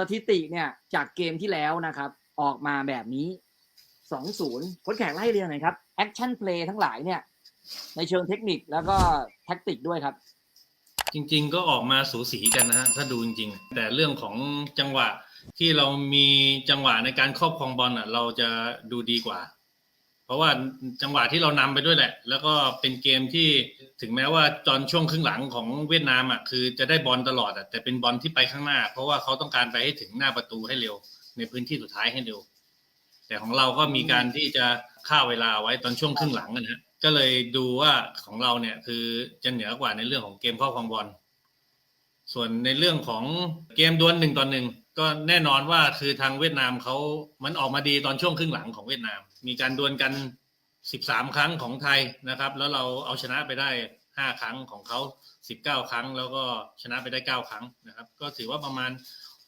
สถิติเนี่ยจากเกมที่แล้วนะครับ ออกมาแบบนี้2-0ค้นแขกไล่เรียงหน่อยครับแอคชั่นเพลย์ทั้งหลายเนี่ยในเชิงเทคนิคแล้วก็แท็กติกด้วยครับ จริง ๆ ก็ออกมาสูสีกันนะฮะถ้าดูจริงๆ แต่เรื่องของจังหวะที่เรามีจังหวะในการครอบครองบอลอะ เราจะดูดีกว่า ราะว่าจังหวะที่เรานำไปด้วยแหละ แล้วก็เป็นเกมที่ถึงแม้ว่าตอนช่วงครึ่งหลังของเวียดนามอะคือจะได้บอลตลอดอะแต่เป็นบอลที่ไปข้างหน้า เพราะว่าเขาต้องการไปให้ถึงหน้าประตูให้เร็ว ในพื้นที่สุดท้ายให้เร็ว แต่ของเราก็มีการที่จะฆ่าเวลาไว้ตอนช่วงครึ่งหลังนะฮะก็เลยดูว่าของเราเนี่ยคือจะเหนือกว่าในเรื่องของเกมครอบครองบอลส่วนในเรื่องของเกมดวลหนึ่งต่อหนึ่งก็แน่นอนว่าคือทางเวียดนามเขามันออกมาดีตอนช่วงครึ่งหลังของเวียดนาม มีการดวลกัน 13 ครั้งของไทยนะครับ แล้วเราเอาชนะไปได้ 5 ครั้งของเขา 19 ครั้ง แล้วก็ชนะไปได้ 9 ครั้งนะครับ ก็ถือว่าประมาณ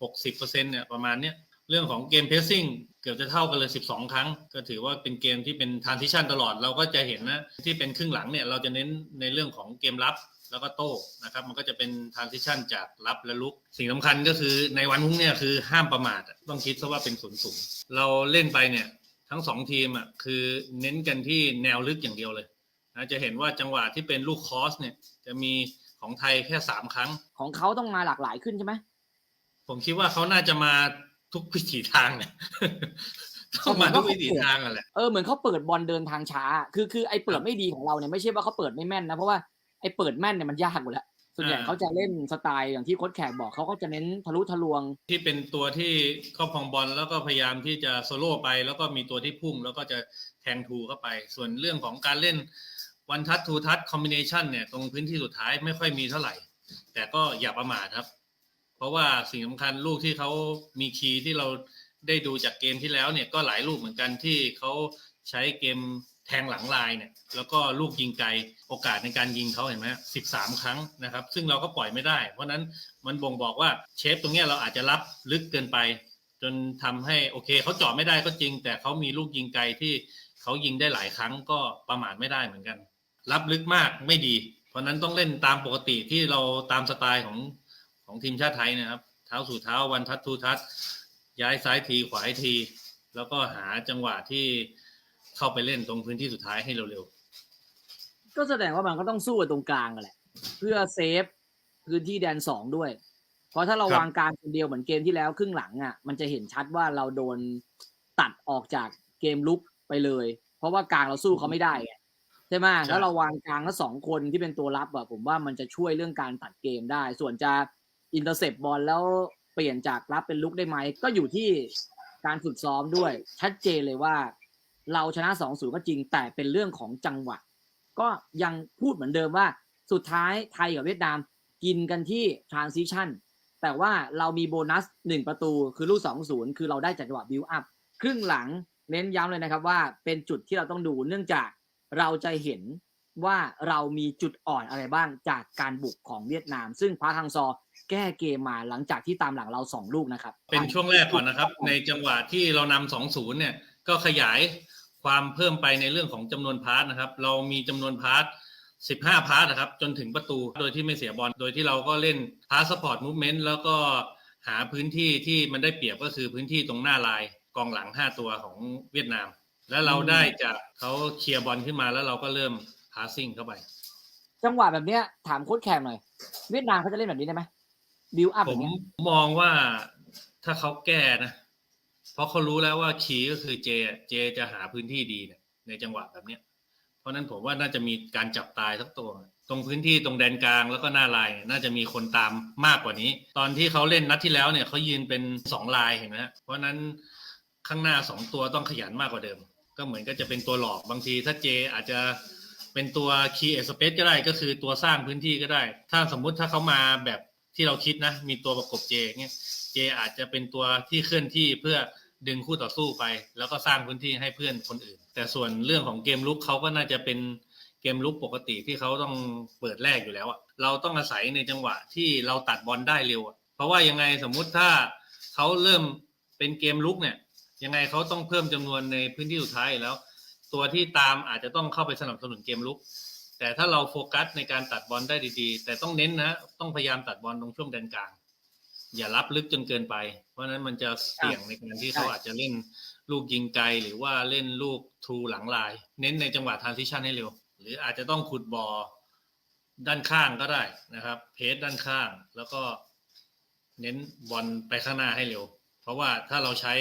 60%เนี่ยประมาณเนี้ยเรื่องของเกมเพสซิ่งเกือบจะเท่ากันเลย 12 ครั้ง ก็ถือว่าเป็นเกมที่เป็นท r น s i ชันตลอดเราก็จะเห็นนะที่เป็นครึ่งหลังเนี่ยเราจะเน้นในเรื่องของเกมรับแล้วก็โต้นะครับมันก็จะเป็นท r น s i ชันจากรับและลุก สิ่งสำคัญก็คือในวันพรุ่งเนี้คือห้ามประมาทต้องคิดซะว่าเป็นศูนย์สูงเราเล่นไปเนี่ย ทั้งสองทีมอะคือเน้นกันที่แนวลึกอย่างเดียวเลยนะจะเห็นว่าจังหวะที่เป็นลูกคอสเนี่ยจะมีของไทยแค่สามครั้ง ของเขาต้องมาหลากหลายขึ้นใช่ไหมผมคิดว่าเขาน่าจะมาทุกวิถีทางเนี่ยต้องมาทุกวิถีทางอะแหละเออเหมือนเขาเปิดบอลเดินทางช้า คือคือไอ้เปิดไม่ดีของเราเนี่ยไม่ใช่ว่าเขาเปิดไม่แม่นนะเพราะว่าไอ้เปิดแม่นเนี่ยมันยากอยู่แล้ว ส่วนใหญ่เขาจะเล่นสไตล์อย่างที่โค้ชแขกบอกเขาก็จะเน้นทะลุทะลวง ที่เป็นตัวที่ครอบครองบอลแล้วก็พยายามที่จะโซโล่ไป แล้วก็มีตัวที่พุ่งแล้วก็จะแทงทูเข้าไป ส่วนเรื่องของการเล่นวันทั t ทูทั c คอมบิเนชันเนี่ยตรงพื้นที่สุดท้ายไม่ค่อยมีเท่าไหร่ แต่ก็อย่าประมาทครับ เพราะว่าสิ่งสำคัญลูกที่เขามีคีย์ที่เราได้ดูจากเกมที่แล้วเนี่ยก็หลายลูกเหมือนกันที่เขาใช้เกมแทงหลังลายเนี่ยแล้วก็ลูกยิงไกลโอกาสในการยิงเขาเห็นไหมสิบสามครั้งนะครับ ซึ่งเราก็ปล่อยไม่ได้ เพราะนั้นมันบ่งบอกว่าเชฟตรงเนี้ยเราอาจจะรับลึกเกินไป จนทำให้โอเคเขาจาะไม่ได้ก็จริง แต่เขามีลูกยิงไกลที่เขายิงได้หลายครั้งก็ประมาทไม่ได้เหมือนกัน รับลึกมากไม่ดี เพราะนั้นต้องเล่นตามปกติที่เราตามสไตล์ของของทีมชาติไทยนะครับเท้าสู่เท้าวันทัดทูทัดย้ายซ้ายทีขวาที แล้วก็หาจังหวะที่ เข้าไปเล่นตรงพื้นที่สุดท้ายให้เร็วก็แสดงว่ามันก็ต้องสู้กันตรงกลางกันแหละ เพื่อเซฟพื้นที่แดนสองด้วย เพราะถ้าเราครับวางกลางคนเดียวเหมือนเกมที่แล้วครึ่งหลังอะ มันจะเห็นชัดว่าเราโดนตัดออกจากเกมลุกไปเลย เพราะว่ากลางเราสู้เขาไม่ได้ไงใช่ไหมถ้าเราวางกลางแล้วสองคนที่เป็นตัวรับอะผมว่ามันจะช่วยเรื่องการตัดเกมได้ ส่วนจะอินเตอร์เซปบอลแล้วเปลี่ยนจากรับเป็นลุกได้ไหมก็อยู่ที่การฝึกซ้อมด้วย ชัดเจนเลยว่า เราชนะ2อศูนย์ก็จริงแต่เป็นเรื่องของจังหวะ ก็ยังพูดเหมือนเดิมว่าสุดท้ายไทยกับเวียดนามกินกันที่ transition แต่ว่าเรามีโบนัส 1 ประตูคือลูก2 0 คือเราได้จังหวะ build up ครึ่งหลังเน้นย้ำเลยนะครับว่าเป็นจุดที่เราต้องดูเนื่องจากเราจะเห็นว่าเรามีจุดอ่อนอะไรบ้างจากการบุกของเวียดนาม ซึ่งพาฮังซอแก้เกมมาหลังจากที่ตามหลังเรา 2 ลูกนะครับ เป็นช่วงแรกก่อนนะครับ ในจังหวะที่เรานำสองศูนย์เนี่ย ก็ขยายความเพิ่มไปในเรื่องของจำนวนพาร์ทนะครับ เรามีจำนวนพาร์ท15 พาร์ทนะครับ จนถึงประตูโดยที่ไม่เสียบอล โดยที่เราก็เล่นพาร์ทสปอร์ตมูฟเมนต์แล้วก็หาพื้นที่ที่มันได้เปรียบก็คือพื้นที่ตรงหน้าลายกองหลัง 5 ตัวของเวียดนาม แล้วเราได้จากเขาเคลียร์บอลขึ้นมาแล้วเราก็เริ่มพาสซิ่งเข้าไป จังหวะแบบเนี้ยถามโค้ชแขกหน่อย เวียดนามเขาจะเล่นแบบนี้ได้ไหม build up ผอย่ามงเงี้ยมองว่าถ้าเขาแก้นะ เพราะเขารู้แล้วว่าคีย์ก็คือเจเจจะหาพื้นที่ดีเนี่ยในจังหวะแบบเนี้ย เพราะนั้นผมว่าน่าจะมีการจับตายสักตัว ตรงพื้นที่ตรงแดนกลางแล้วก็หน้าลาย น่าจะมีคนตามมากกว่านี้ ตอนที่เขาเล่นนัดที่แล้วเนี่ยเขายืนเป็นสองลายเห็นไหมฮะเพราะนั้นข้างหน้าสองตัวต้องขยันมากกว่าเดิม ก็เหมือนก็จะเป็นตัวหลอกบางทีถ้าเจอาจจะเป็นตัวคีย์เอสเปซก็ได้ก็คือตัวสร้างพื้นที่ก็ได้ ถ้าสมมุติถ้าเขามาแบบที่เราคิดนะ มีตัวประกบเจเงี้ยเจอาจจะเป็นตัวที่เคลื่อนที่เพื่อ ดึงคู่ต่อสู้ไป แล้วก็สร้างพื้นที่ให้เพื่อนคนอื่น แต่ส่วนเรื่องของเกมลุกเขาก็น่าจะเป็นเกมลุกปกติที่เขาต้องเปิดแรกอยู่แล้วอะเราต้องอาศัยในจังหวะที่เราตัดบอลได้เร็วเพราะว่ายังไงสมมุติถ้าเขาเริ่มเป็นเกมลุกเนี่ย ยังไงเขาต้องเพิ่มจำนวนในพื้นที่สุดท้ายแล้ว ตัวที่ตามอาจจะต้องเข้าไปสนับสนุนเกมลุก แต่ถ้าเราโฟกัสในการตัดบอลได้ดีๆ แต่ต้องเน้นนะต้องพยายามตัดบอลตรงช่วงแดนกลาง อย่ารับลึกจนเกินไป เพราะฉะนั้นมันจะเสี่ยงในการที่เขาอาจจะเล่นลูกยิงไกลหรือว่าเล่นลูกทรูหลังลาย เน้นในจังหวะทรานซิชันให้เร็ว หรืออาจจะต้องขุดบอลด้านข้างก็ได้นะครับ เพจด้านข้างแล้วก็เน้นบอลไปข้างหน้าให้เร็ว เพราะว่าถ้าเราใช้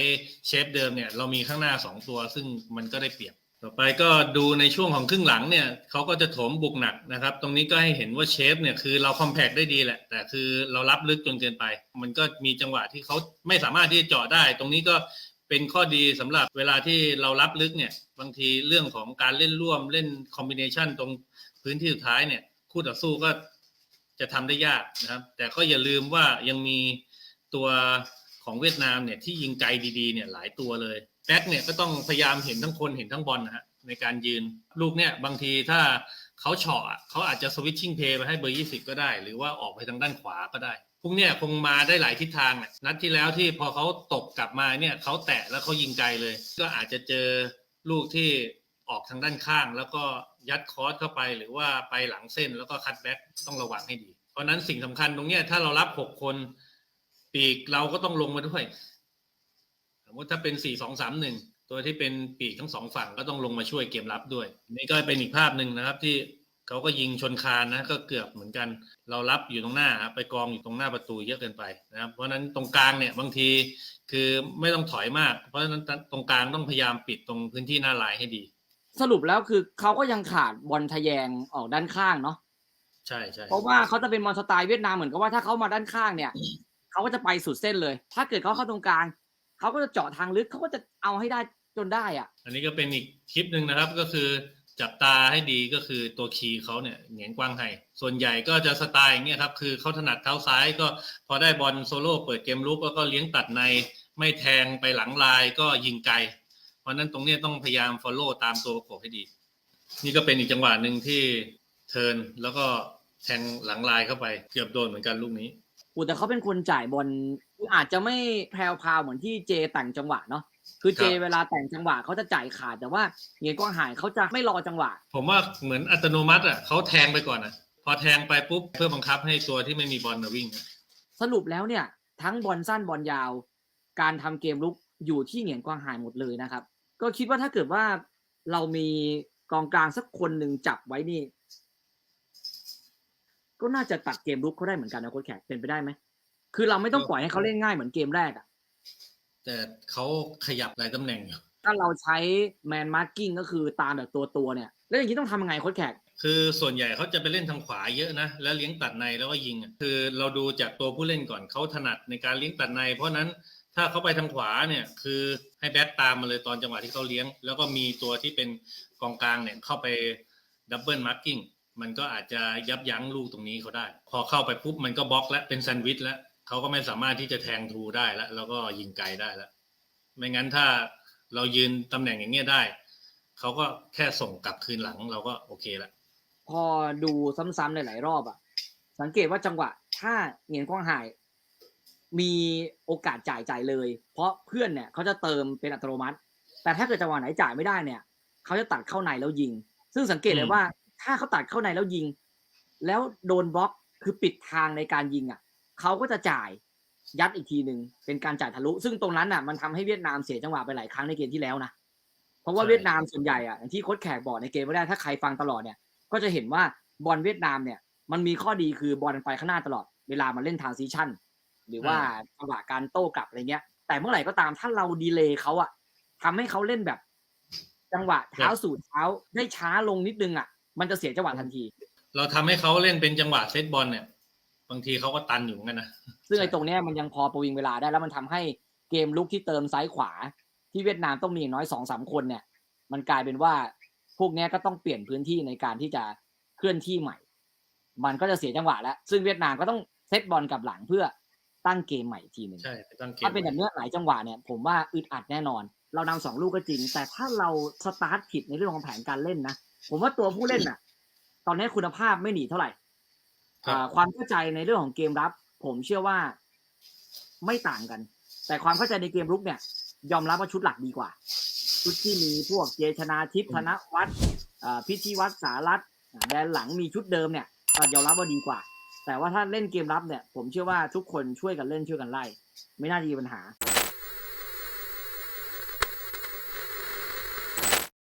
เชฟเดิมเนี่ย เรามีข้างหน้าสองตัว ซึ่งมันก็ได้เปรียบ ต่อไปก็ดูในช่วงของครึ่งหลังเนี่ยเขาก็จะโถมบุกหนักนะครับ ตรงนี้ก็ให้เห็นว่าเชฟเนี่ยคือเราคอมแพกได้ดีแหละ แต่คือเรารับลึกจนเกินไป มันก็มีจังหวะที่เขาไม่สามารถที่จะเจาะได้ ตรงนี้ก็เป็นข้อดีสำหรับเวลาที่เรารับลึกเนี่ยบางทีเรื่องของการเล่นร่วมเล่นคอมบิเนชันตรงพื้นที่สุดท้ายเนี่ยคู่ต่อสู้ก็จะทำได้ยากนะครับ แต่ก็อย่าลืมว่ายังมีตัวของเวียดนามเนี่ยที่ยิงไกลดีๆเนี่ยหลายตัวเลย แบ็คเนี่ยก็ต้องพยายามเห็นทั้งคนเห็นทั้งบอลนะฮะในการยืนลูกเนี่ยบางทีถ้าเขาเฉาะเขาอาจจะสวิตชิ่งเพย์ไปให้เบอร์ยี่สิบก็ได้ หรือว่าออกไปทางด้านขวาก็ได้ พวกเนี่ยคงมาได้หลายทิศทางนัดที่แล้วที่พอเขาตกกลับมาเนี่ยเขาแตะแล้วเขายิงไกลเลย ก็อาจจะเจอลูกที่ออกทางด้านข้าง แล้วก็ยัดคอร์สเข้าไปหรือว่าไปหลังเส้นแล้วก็คัดแบ็กต้องระวังให้ดี เพราะฉะนั้นสิ่งสำคัญตรงเนี้ยถ้าเรารับหกคนปีกเราก็ต้องลงมาด้วย สมมติถ้าเป็นสี่สองสามหนึ่งตัวที่เป็นปีกทั้งสองฝั่งก็ต้องลงมาช่วยเกมรับด้วย นี่ก็เป็นอีกภาพหนึ่งนะครับที่เขาก็ยิงชนคานนะก็เกือบเหมือนกัน เรารับอยู่ตรงหน้าครับไปกองอยู่ตรงหน้าประตูเยอะเกินไปนะครับเพราะฉะนั้นตรงกลางเนี่ยบางทีคือไม่ต้องถอยมาก เพราะฉะนั้นตรงกลางต้องพยายามปิดตรงพื้นที่หน้าลายให้ดี สรุปแล้วคือเขาก็ยังขาดบอลทะแยงออกด้านข้างเนาะใช่ใช่เพราะว่าเขาจะเป็นบอลสไตล์เวียดนามเหมือนกับว่าถ้าเขามาด้านข้างเนี่ยเขาก็จะไปสุดเส้นเลย ถ้าเกิดเขาเข้าตรงกลาง เขาก็จะเจาะทางลึกเขาก็จะเอาให้ได้จนได้อะ อันนี้ก็เป็นอีกคลิปหนึ่งนะครับก็คือจับตาให้ดีก็คือตัวคีย์เขาเนี่ยเหงียนกว้างไห่ส่วนใหญ่ก็จะสไตล์อย่างเงี้ยครับคือเขาถนัดเท้าซ้ายก็พอได้บอลโซโล่เปิดเกมลุกแล้วก็เลี้ยงตัดในไม่แทงไปหลังลายก็ยิงไกล เพราะฉะนั้นตรงเนี้ยต้องพยายาม follow ตามตัวประกบให้ดี นี่ก็เป็นอีกจังหวะหนึ่งที่เทิร์นแล้วก็แทงหลังลายเข้าไปเกือบโดนเหมือนกันลูกนี้ อูแต่เขาเป็นคนจ่ายบอล อาจจะไม่แพรวพราวเหมือนที่เจแต่งจังหวะเนาะคือเจครับเวลาแต่งจังหวะเขาจะจ่ายขาดแต่ว่าเหงียนกว้างหายเขาจะไม่รอจังหวะ ผมว่าเหมือนอัตโนมัติอะเขาแทงไปก่อนอะ พอแทงไปปุ๊บเพื่อบังคับให้ตัวที่ไม่มีบอลมาวิ่ง สรุปแล้วเนี่ย ทั้งบอลสั้นบอลยาว การทำเกมลุกอยู่ที่เหงียนกว้างหายหมดเลยนะครับ ก็คิดว่าถ้าเกิดว่าเรามีกองกลางสักคนหนึ่งจับไว้นี่ ก็น่าจะตัดเกมลุกเขาได้เหมือนกันนะโค้ชแขกเป็นไปได้ไหม คือเราไม่ต้องปล่อยให้เขาเล่นง่ายเหมือนเกมแรกอะแต่เขาขยับหลายตำแหน่งอยู่ ถ้าเราใช้แมนมาร์กิ้งก็คือตามแบบตัวตัวๆเนี่ย แล้วอย่างนี้ต้องทำยังไงโค้ชแขก คือส่วนใหญ่เขาจะไปเล่นทางขวาเยอะนะ แล้วเลี้ยงตัดในแล้วก็ยิงอะคือเราดูจากตัวผู้เล่นก่อนเขาถนัดในการเลี้ยงตัดใน เพราะฉะนั้นถ้าเขาไปทางขวาเนี่ยคือให้แบ็คตามมาเลยตอนจังหวะที่เขาเลี้ยง แล้วก็มีตัวที่เป็นกองกลางเนี่ยเข้าไปดับเบิลมาร์กิ้งมันก็อาจจะยับยั้งลูกตรงนี้เขาได้ พอเข้าไปปุ๊บมันก็บล็อกแล้วเป็นแซนด์วิชแล้ว เขาก็ไม่สามารถที่จะแทงทูได้แล้วแล้วก็ยิงไกลได้แล้วไม่งั้นถ้าเรายืนตำแหน่งอย่างเงี้ยได้ เขาก็แค่ส่งกลับคืนหลังเราก็โอเคละพอดูซ้ำๆหลายๆรอบอะสังเกตว่าจังหวะ ถ้าเหงียนกว้างหาย มีโอกาสจ่ายจ่ายเลย เพราะเพื่อนเนี่ยเขาจะเติมเป็นอัตโนมัติ แต่ถ้าเกิดจังหวะไหนจ่ายไม่ได้เนี่ยเขาจะตัดเข้าในแล้วยิง ซึ่งสังเกตเลยว่า ถ้าเขาตัดเข้าในแล้วยิง แล้วโดนบล็อกคือปิดทางในการยิงอะ เขาก็จะจ่ายยัดอีกทีหนึ่งเป็นการจ่ายทะลุ ซึ่งตรงนั้นอะมันทำให้เวียดนามเสียจังหวะไปหลายครั้งในเกมที่แล้วนะเพราะว่าใช่เวียดนามส่วนใหญ่อะอย่างที่โค้ชแขกบอกในเกมไม่ได้ถ้าใครฟังตลอดเนี่ย ก็จะเห็นว่าบอลเวียดนามเนี่ย มันมีข้อดีคือบอลมันไปข้างหน้าตลอดเวลามันเล่นทางซีชั่น หรือว่าจังหวะการโต้กลับอะไรเงี้ย แต่เมื่อไหร่ก็ตามถ้าเราดีเลย์เขาอะทำให้เขาเล่นแบบ จังหวะเท้าสู่เท้าได้ช้าลงนิดนึงอะมันจะเสียจังหวะทันที เราทำให้เขาเล่นเป็นจังหวะเซตบอลเนี่ย บางทีเขาก็ตันอยู่เหมือนกันนะซึ่งไอ้ตรงเนี้ยมันยังพอประวิงเวลาได้แล้วมันทำให้เกมลุกที่เติมซ้ายขวา ที่เวียดนามต้องมีอย่างน้อยสองสามคนเนี่ย มันกลายเป็นว่าพวกเนี้ยก็ต้องเปลี่ยนพื้นที่ในการที่จะเคลื่อนที่ใหม่ มันก็จะเสียจังหวะแล้ว ซึ่งเวียดนามก็ต้องเซตบอลกลับหลังเพื่อตั้งเกมใหม่อีกทีหนึ่งใช่ไปตั้งเกมถ้าเป็นแบบเนี้ยหลายจังหวะเนี่ย ผมว่าอึดอัดแน่นอน เรานำสองลูกก็จริง แต่ถ้าเราสตาร์ทผิดในเรื่องของแผนการเล่นนะ ผมว่าตัวผู้เล่นน่ะ ตอนนี้คุณภาพไม่หนีเท่าไหร่ ครับอ่าความเข้าใจในเรื่องของเกมรับ ผมเชื่อว่าไม่ต่างกัน แต่ความเข้าใจในเกมรุกเนี่ย ยอมรับว่าชุดหลักดีกว่า ชุดที่มีพวกเจชนาทิพย์ธนวัฒน์อ่าพิธีวัฒน์สารัตน์อ่าแดนหลังมีชุดเดิมเนี่ยก็ยอมรับว่าดีกว่า แต่ว่าถ้าเล่นเกมรับเนี่ย ผมเชื่อว่าทุกคนช่วยกันเล่นช่วยกันไล่ ไม่น่าจะมีปัญหา